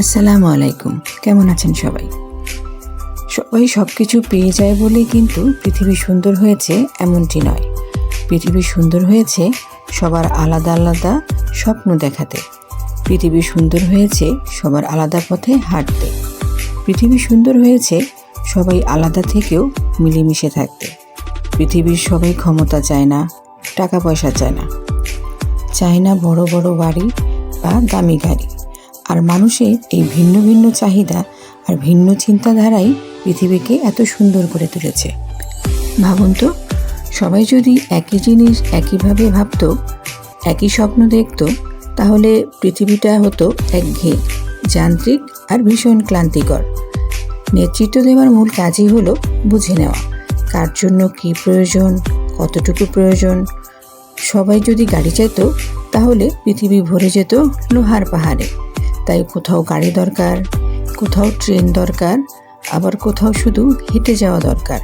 আসসালামু আলাইকুম। কেমন আছেন সবাই? সবাই সব কিছু পেয়ে যায় বলে কিন্তু পৃথিবী সুন্দর হয়েছে এমনটি নয়। পৃথিবী সুন্দর হয়েছে সবার আলাদা আলাদা স্বপ্ন দেখাতে। পৃথিবী সুন্দর হয়েছে সবার আলাদা পথে হাঁটতে। পৃথিবী সুন্দর হয়েছে সবাই আলাদা থেকেও মিলেমিশে থাকতে। পৃথিবীর সবাই ক্ষমতা চায় না, টাকা পয়সা চায় না। চায় না বড় বড় বাড়ি বা দামি গাড়ি। আর মানুষের এই ভিন্ন ভিন্ন চাহিদা আর ভিন্ন চিন্তাধারাই পৃথিবীকে এত সুন্দর করে তুলেছে। ভাবুন তো, সবাই যদি একই জিনিস একইভাবে ভাবতো, একই স্বপ্ন দেখতো, তাহলে পৃথিবীটা হতো একঘেয়ে, যান্ত্রিক আর ভীষণ ক্লান্তিকর। নেতৃত্ব দেওয়ার মূল কাজই হলো বুঝে নেওয়া, কার জন্য কী প্রয়োজন, কতটুকু প্রয়োজন। সবাই যদি গাড়ি চাইতো, তাহলে পৃথিবী ভরে যেত লোহার পাহাড়ে। তাই কোথাও গাড়ি দরকার, কোথাও ট্রেন দরকার, আবার কোথাও শুধু হেঁটে যাওয়া দরকার।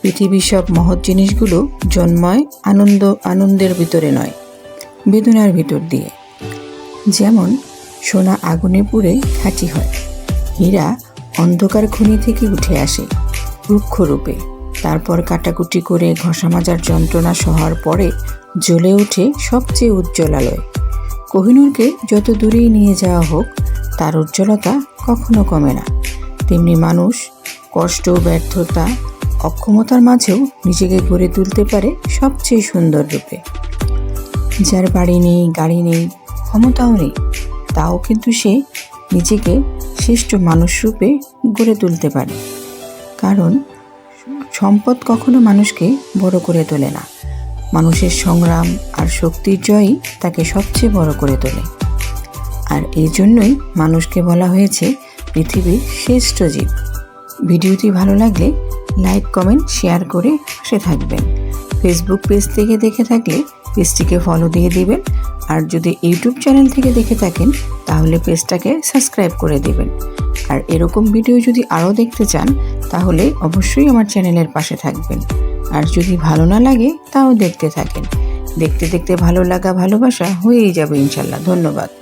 পৃথিবীর সব মহৎ জিনিসগুলো জন্মায়, আনন্দ, আনন্দের ভিতরে নয়, বেদনার ভিতর দিয়ে। যেমন সোনা আগুনে পুড়ে খাঁটি হয়, হীরা অন্ধকার খনি থেকে উঠে আসে রুক্ষরূপে তারপর কাটাকুটি করে ঘষা মাজার যন্ত্রণা সহার পরে জ্বলে ওঠে সবচেয়ে উজ্জ্বল আলোয়। কোহিনূরকে যত দূরেই নিয়ে যাওয়া হোক, তার উজ্জ্বলতা কখনো কমে না। তেমনি মানুষ কষ্ট, ব্যর্থতা, অক্ষমতার মাঝেও নিজেকে গড়ে তুলতে পারে সবচেয়ে সুন্দর রূপে। যার বাড়ি নেই, গাড়ি নেই, ক্ষমতাও নেই, তাও কিন্তু সে নিজেকে শ্রেষ্ঠ মানুষ রূপে গড়ে তুলতে পারে। কারণ সম্পদ কখনো মানুষকে বড় করে তোলে না। মানুষের সংগ্রাম আর শক্তির জয়ই তাকে সবচেয়ে বড় করে তোলে। আর এই জন্যই মানুষকে বলা হয়েছে পৃথিবীর শ্রেষ্ঠ জীব। ভিডিওটি ভালো লাগলে লাইক, কমেন্ট, শেয়ার করে পাশে থাকবেন। ফেসবুক পেজ থেকে দেখে থাকলে পেজটিকে ফলো দিয়ে দিবেন। আর যদি ইউটিউব চ্যানেল থেকে দেখে থাকেন, তাহলে পেজটাকে সাবস্ক্রাইব করে দেবেন। আর এরকম ভিডিও যদি আরও দেখতে চান, তাহলে অবশ্যই আমার চ্যানেলের পাশে থাকবেন। আর যদি ভালো না লাগে, তাও দেখতে থাকেন। দেখতে দেখতে ভালো লাগা, ভালোবাসা হয়েই যাবে ইনশাল্লাহ। ধন্যবাদ।